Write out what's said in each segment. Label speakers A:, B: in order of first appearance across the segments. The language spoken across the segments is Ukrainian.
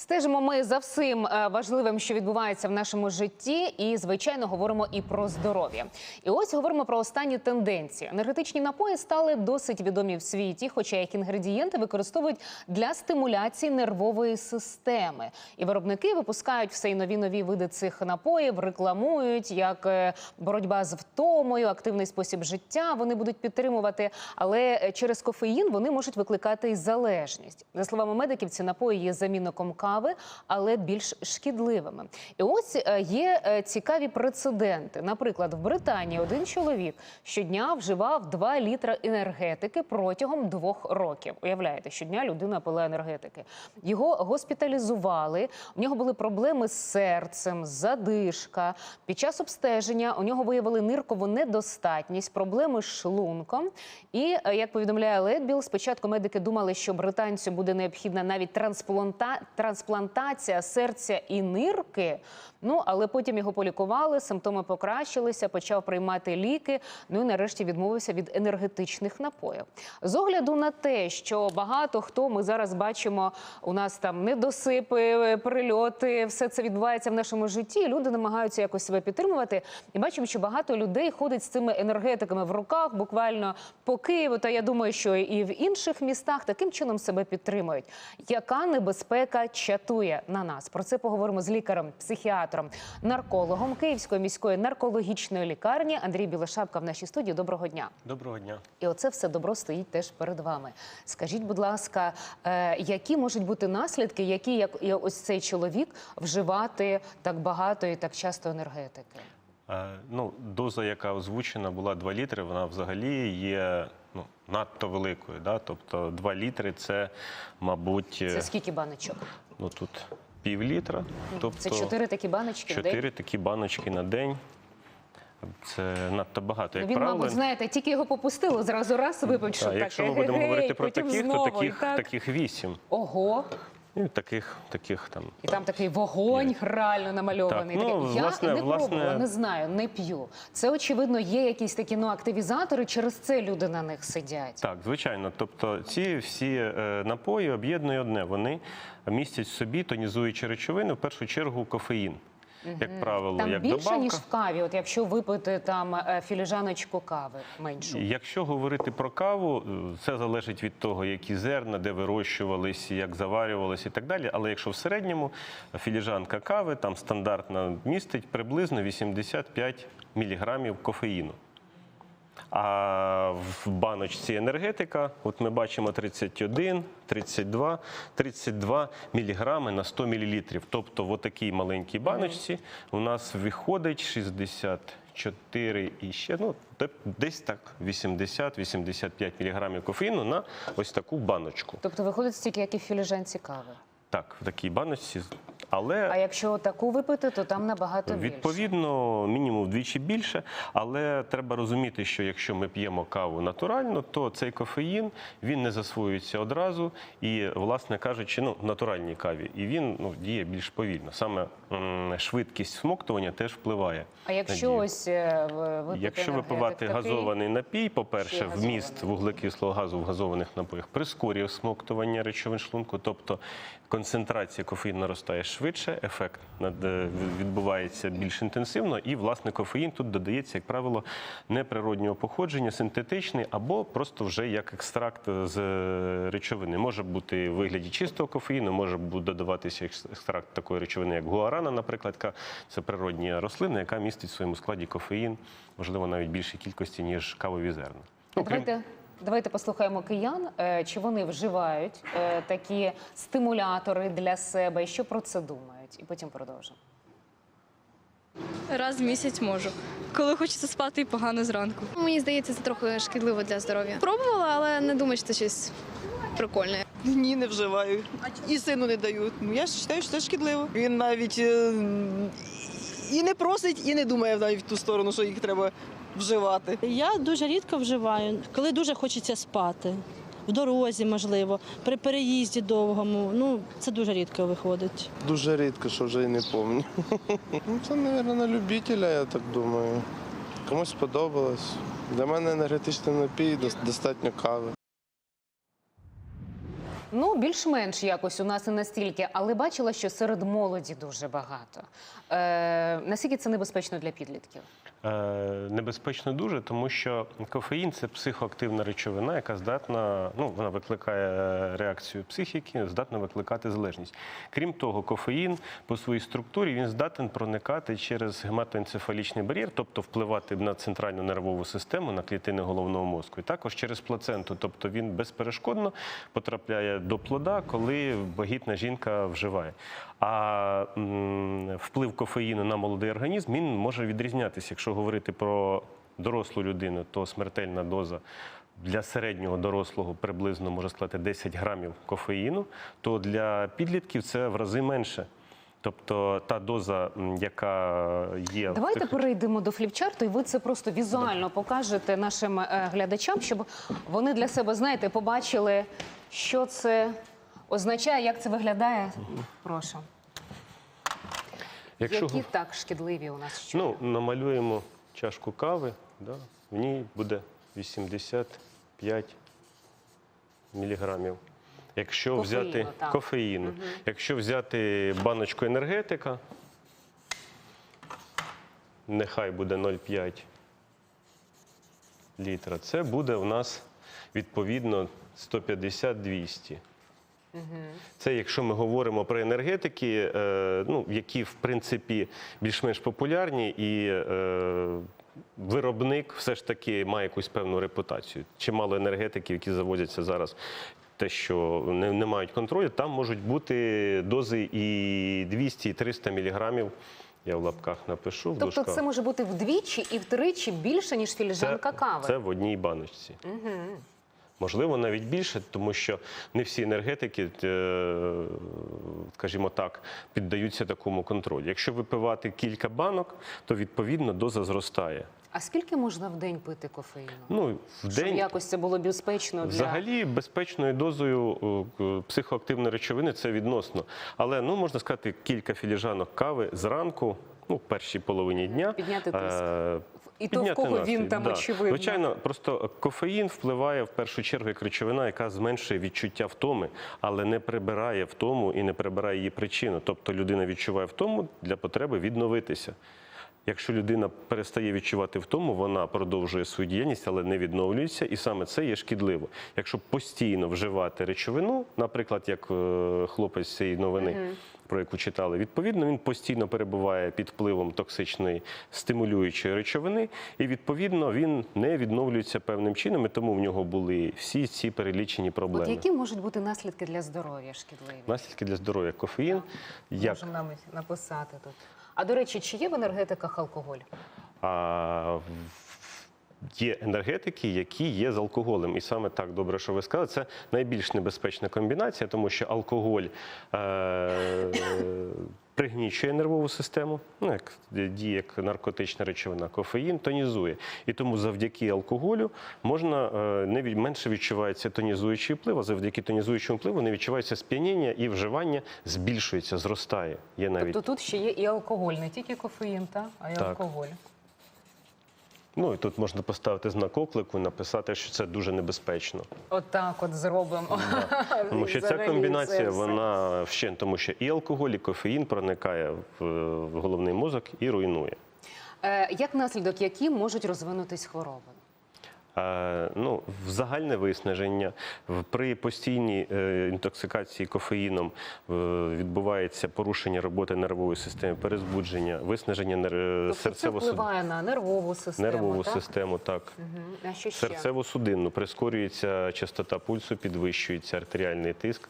A: Стежимо ми за всім е, важливим, що відбувається в нашому житті, і звичайно говоримо і про здоров'я. І ось говоримо про останні тенденції. Енергетичні напої стали досить відомі в світі, хоча їх інгредієнти використовують для стимуляції нервової системи. І виробники випускають все й нові нові види цих напоїв, рекламують як е, боротьба з втомою, активний спосіб життя. Вони будуть підтримувати, але е, через кофеїн вони можуть викликати і залежність. За словами медиків, ці напої є замінником кави, але більш шкідливими. І ось е, є е, цікаві прецеденти. Наприклад, в Британії один чоловік щодня вживав 2 літра енергетики протягом двох років. Уявляєте, щодня людина пила енергетики. Його госпіталізували. У нього були проблеми з серцем, задишка. Під час обстеження у нього виявили ниркову недостатність, проблеми з шлунком. І е, як повідомляє Ледбіл, спочатку медики думали, що британцю буде необхідна навіть транспланта... трансплантація серця і нирки. Ну але потім його полікували, симптоми покращилися, почав приймати ліки. Ну і нарешті відмовився від енергетичних напоїв. З огляду на те, що багато хто ми зараз бачимо, у нас там недосипи, прильоти, все це відбувається в нашому житті. Люди намагаються якось себе підтримувати. І бачимо, що багато людей ходить з цими енергетиками в руках, буквально по Києву. Та я думаю, що і в інших містах таким чином себе підтримують. Яка небезпека чатує на нас? Про це поговоримо з лікарем, психіатром, наркологом Київської міської наркологічної лікарні Андрій Білошапка в нашій студії. Доброго дня.
B: Доброго дня.
A: І оце все добро стоїть теж перед вами. Скажіть, будь ласка, е, які можуть бути наслідки, які як і ось цей чоловік вживати так багато і так часто енергетики?
B: Е, Ну, доза, яка озвучена, була 2 літри, вона взагалі є ну, надто великою. Да? Тобто 2 літри це, мабуть,
A: Це скільки баночок?
B: Ну, тут пів літра. Тобто
A: Це чотири такі баночки в день?
B: чотири такі баночки на день. Це надто багато.
A: Ну,
B: Як
A: Він,
B: правило,
A: мабуть, знаєте, тільки його попустило, зразу раз випив, що
B: Та,
A: таке.
B: якщо ми будемо говорити про
A: потім
B: таких,
A: знову,
B: то
A: і
B: таких,
A: так.
B: таких вісім.
A: Ого,
B: Ну, таких, таких там.
A: і там такий вогонь реально намальований.
B: Так, ну,
A: Такий. Я
B: власне-
A: не
B: власне-
A: пробувала, не знаю, не п'ю. Це очевидно є якісь такі ну активізатори. Через це люди на них сидять.
B: Так, звичайно. Тобто ці всі е, напої об'єднує одне. Вони містять в собі тонізуючі речовини, в першу чергу кофеїн. Як правило,
A: Там
B: як
A: більше
B: добавка.
A: ніж в каві. От якщо випити там е, філіжаночку кави меншу.
B: Якщо говорити про каву, е, це залежить від того, які зерна, де вирощувалися, як заварювалися і так далі. Але якщо в середньому філіжанка кави там стандартна містить приблизно 85 міліграмів кофеїну. А в баночці енергетика, от ми бачимо 31, 32, 32 міліграми на 100 мілілітрів. Тобто в отакій маленькій баночці у нас виходить 64 і ще, ну, де- десь так 80-85 міліграмів кофеїну на ось таку баночку.
A: Тобто виходить стільки, як і в філіжанці кави.
B: Так, в такій баночці. Але
A: А якщо таку випити, то там набагато більше.
B: Відповідно, мінімум вдвічі більше, але треба розуміти, що якщо ми п'ємо каву натурально, то цей кофеїн він не засвоюється одразу і, власне кажучи, ну в натуральній каві, і він ну діє більш повільно. Саме м, швидкість смоктування теж впливає.
A: А якщо
B: на
A: ось е, випити
B: Якщо випивати газований напій, по-перше, вміст вуглекислого газу в газованих напоях прискорює смоктування речовин шлунку, тобто концентрація кофеїну наростає швидше, ефект е, відбувається більш інтенсивно, і власне кофеїн тут додається, як правило, неприроднього походження, синтетичний або просто вже як екстракт з е, речовини. Може бути в вигляді чистого кофеїну, може додаватися екстракт такої речовини, як гуарана, наприклад, яка це природня рослина, яка містить в своєму складі кофеїн, можливо, навіть більшій кількості, ніж кавові зерна. Ну, крім-
A: Давайте, послухаємо киян, е, чи вони вживають е, такі стимулятори для себе, і що про це думають, і потім продовжимо.
C: Раз в місяць можу. Коли хочеться спати і погано зранку.
D: Мені здається, це трохи шкідливо для здоров'я. Пробувала, але не думаю, що це щось прикольне.
E: Ні, не вживаю. І сину не дають. Ну, я ж вважаю, що це шкідливо. Він навіть е, і не просить, і не думає навіть в ту сторону, що їх треба вживати.
F: Я дуже рідко вживаю, коли дуже хочеться спати. В дорозі, можливо, при переїзді довгому. Ну, це дуже рідко виходить.
G: Дуже рідко, що вже і не пам'ятаю. Ну, це, мабуть, на любителя, я так думаю. Комусь сподобалось. Для мене енергетичний напій достатньо кави.
A: Ну, більш-менш якось у нас не настільки, але бачила, що серед молоді дуже багато. Е, наскільки це небезпечно для підлітків?
B: Е, Небезпечно дуже, тому що кофеїн це психоактивна речовина, яка здатна, ну вона викликає реакцію психіки, здатна викликати залежність. Крім того, кофеїн по своїй структурі він здатен проникати через гематоенцефалічний бар'єр, тобто впливати на центральну нервову систему, на клітини головного мозку, і також через плаценту, тобто він безперешкодно потрапляє до плода, коли вагітна жінка вживає. А вплив кофеїну на молодий організм він може відрізнятися. Якщо говорити про дорослу людину, то смертельна доза для середнього дорослого приблизно може складати 10 грамів кофеїну, то для підлітків це в рази менше. Тобто та доза, яка є
A: Давайте
B: цих
A: перейдемо до фліпчарту, і ви це просто візуально покажете нашим е, глядачам, щоб вони для себе, знаєте, побачили, що це означає, як це виглядає. Прошу.
B: Якщо
A: Які так шкідливі у нас що?
B: Ну, намалюємо чашку кави, да, в ній буде 85 міліграмів. Якщо
A: Кофеїну,
B: взяти
A: так.
B: кофеїну, якщо взяти баночку енергетика, нехай буде 0,5 літра, це буде у нас відповідно 150-200. Це якщо ми говоримо про енергетики, е, ну, які в принципі більш-менш популярні, і е, виробник все ж таки має якусь певну репутацію. Чимало енергетиків, які завозяться зараз, те, що не, не мають контролю, там можуть бути дози і 200, і 300 міліграмів. Я в лапках напишу. в
A: Тобто
B: дужках.
A: це може бути вдвічі і втричі більше, ніж філіжанка кави.
B: Це в одній баночці. Можливо, навіть більше, тому що не всі енергетики, е, скажімо так, піддаються такому контролю. Якщо випивати кілька банок, то відповідно доза зростає.
A: А скільки можна в день пити кофеїну?
B: Ну, в
A: Щоб
B: день
A: якось це було безпечно для
B: взагалі безпечною дозою е, психоактивної речовини це відносно. Але ну можна сказати, кілька філіжанок кави зранку, ну, в першій половині дня.
A: Підняти тиск.
B: е,
A: І то, в кого
B: настрій,
A: він там,
B: да.
A: очевидно.
B: Звичайно, просто кофеїн впливає в першу чергу як речовина, яка зменшує відчуття втоми, але не прибирає втому і не прибирає її причину. Тобто людина відчуває втому для потреби відновитися. Якщо людина перестає відчувати втому, вона продовжує свою діяльність, але не відновлюється, і саме це є шкідливо. Якщо постійно вживати речовину, наприклад, як е, хлопець цієї новини, про яку читали, відповідно, він постійно перебуває під впливом токсичної стимулюючої речовини, і відповідно він не відновлюється певним чином, і тому в нього були всі ці перелічені
A: От
B: проблеми.
A: які можуть бути наслідки для здоров'я шкідливі?
B: Наслідки для здоров'я кофеїн, як
A: Можемо нам написати тут. А до речі, чи є в енергетиках алкоголь?
B: А є енергетики, які є з алкоголем. І саме так добре, що ви сказали, це найбільш небезпечна комбінація, тому що алкоголь е- пригнічує нервову систему, ну, як діє як наркотична речовина, кофеїн тонізує. І тому завдяки алкоголю можна е, не від- менше відчувається тонізуючий вплив, а завдяки тонізуючому впливу не відчувається сп'яніння і вживання збільшується, зростає. Є навіть
A: Тобто тут ще є і алкоголь, не тільки кофеїн, та, а й
B: Так.
A: алкоголь.
B: Ну і тут можна поставити знак оклику і написати, що це дуже небезпечно.
A: Отак от зробимо.
B: Тому що ця комбінація, вона ще тому, що і алкоголь, і кофеїн проникає в, в головний мозок і руйнує.
A: Е, Як наслідок, які можуть розвинутись хвороби?
B: Ну, в загальне виснаження при постійній е, інтоксикації кофеїном відбувається порушення роботи нервової системи, перезбудження, виснаження нер...
A: Тобто це впливає на нервову систему,
B: нервову
A: так?
B: систему. Так.
A: Ще?
B: Серцево-судинну прискорюється частота пульсу, підвищується артеріальний тиск,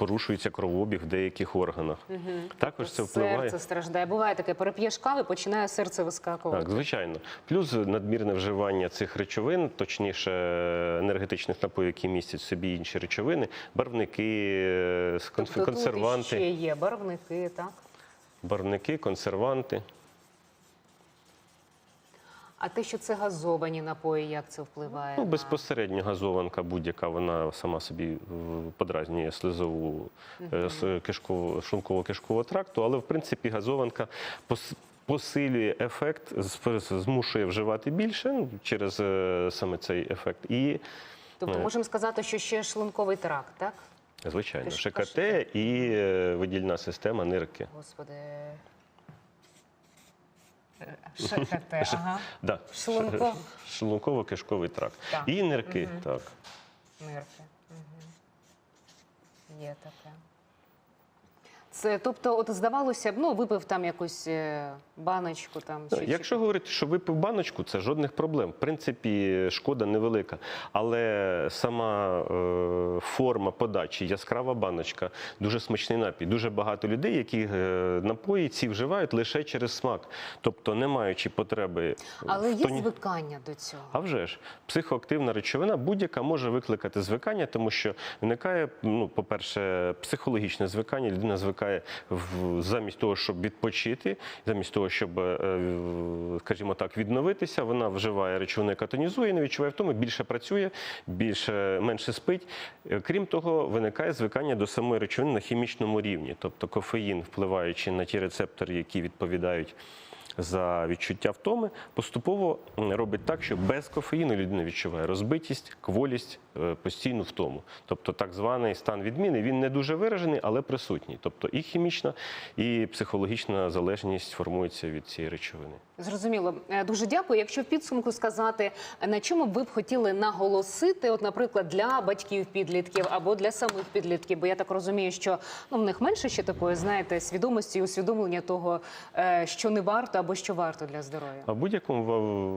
B: порушується кровообіг в деяких органах. Також це впливає.
A: Серце страждає. Буває таке, переп'єш кави, починає серце вискакувати.
B: Так, звичайно. Плюс надмірне вживання цих речовин, точніше енергетичних напоїв, які містять в собі інші речовини, барвники, е,
A: Тобто тут
B: консерванти,
A: ще є барвники, так?
B: барвники, консерванти.
A: А те, що це газовані напої, як це впливає?
B: Ну,
A: на-
B: безпосередньо газованка будь-яка, вона сама собі е, подразнює слизову е, шлунково-кишкового тракту, але в принципі газованка пос- посилює ефект, з- змушує вживати більше ну, через е, саме цей ефект. І
A: Тобто
B: Е.
A: можемо сказати, що ще шлунковий тракт, так?
B: Звичайно,
A: Киш-
B: ШКТ і е, видільна система нирки.
A: Господи. ШКТ, ага.
B: Да.
A: Шлунко-
B: Шлунково-кишковий тракт.
A: Так.
B: І нирки, так.
A: Нирки. Угу. Є таке. Це, тобто, от здавалося б, ну, випив там якусь е, баночку там. чи- чи-
B: Якщо говорити, що випив баночку, це жодних проблем. В принципі, шкода невелика. Але сама е, форма подачі, яскрава баночка, дуже смачний напій. Дуже багато людей, які е, напої ці вживають лише через смак, тобто не маючи потреби.
A: Але є
B: тоні-
A: звикання до цього.
B: А вже ж, психоактивна речовина будь-яка може викликати звикання, тому що виникає, ну, по-перше, психологічне звикання. Людина звикає в, замість того, щоб відпочити, замість того, щоб, е, скажімо так, відновитися, вона вживає речовини, яка тонізує, не відчуває втоми, більше працює, більше менше спить. Е, Крім того, виникає звикання до самої речовини на хімічному рівні, тобто кофеїн, впливаючи на ті рецептори, які відповідають за відчуття втоми, поступово робить так, що без кофеїну людина відчуває розбитість, кволість, е, постійну втому. Тобто так званий стан відміни він не дуже виражений, але присутній. Тобто і хімічна, і психологічна залежність формується від цієї речовини.
A: Зрозуміло. Е, Дуже дякую. Якщо в підсумку сказати, на чому ви б хотіли наголосити, от, наприклад, для батьків підлітків або для самих підлітків, бо я так розумію, що ну в них менше ще такої, знаєте, свідомості і усвідомлення того, е, що не варто або що варто для здоров'я.
B: А в будь-якому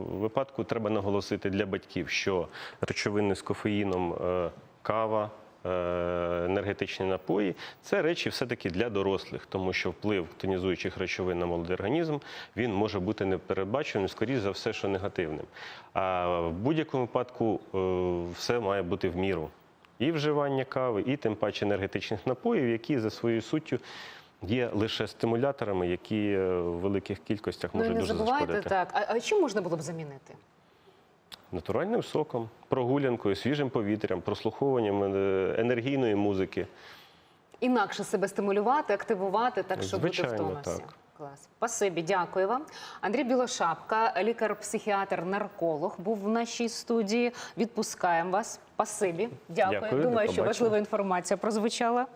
B: випадку треба наголосити для батьків, що речовини з кофеїном, е, кава. Е, Енергетичні напої це речі все-таки для дорослих, тому що вплив тонізуючих речовин на молодий організм він може бути непередбаченим, скоріш за все, що негативним. А в будь-якому випадку е, все має бути в міру. І вживання кави, і тим паче енергетичних напоїв, які за своєю суттю є лише стимуляторами, які е, в великих кількостях
A: Ну
B: можуть
A: не
B: дуже зашкодити.
A: так. А, а чим можна було б замінити?
B: натуральним соком, прогулянкою, свіжим повітрям, прослуховуванням е, енергійної музики.
A: Інакше себе стимулювати, активувати, так щоб бути
B: втомився.
A: Клас, пасибі, дякую вам. Андрій Білошапка, лікар-психіатр, нарколог, був в нашій студії. Відпускаємо вас. Пасибі, дякую.
B: дякую
A: Думаю, що важлива інформація прозвучала.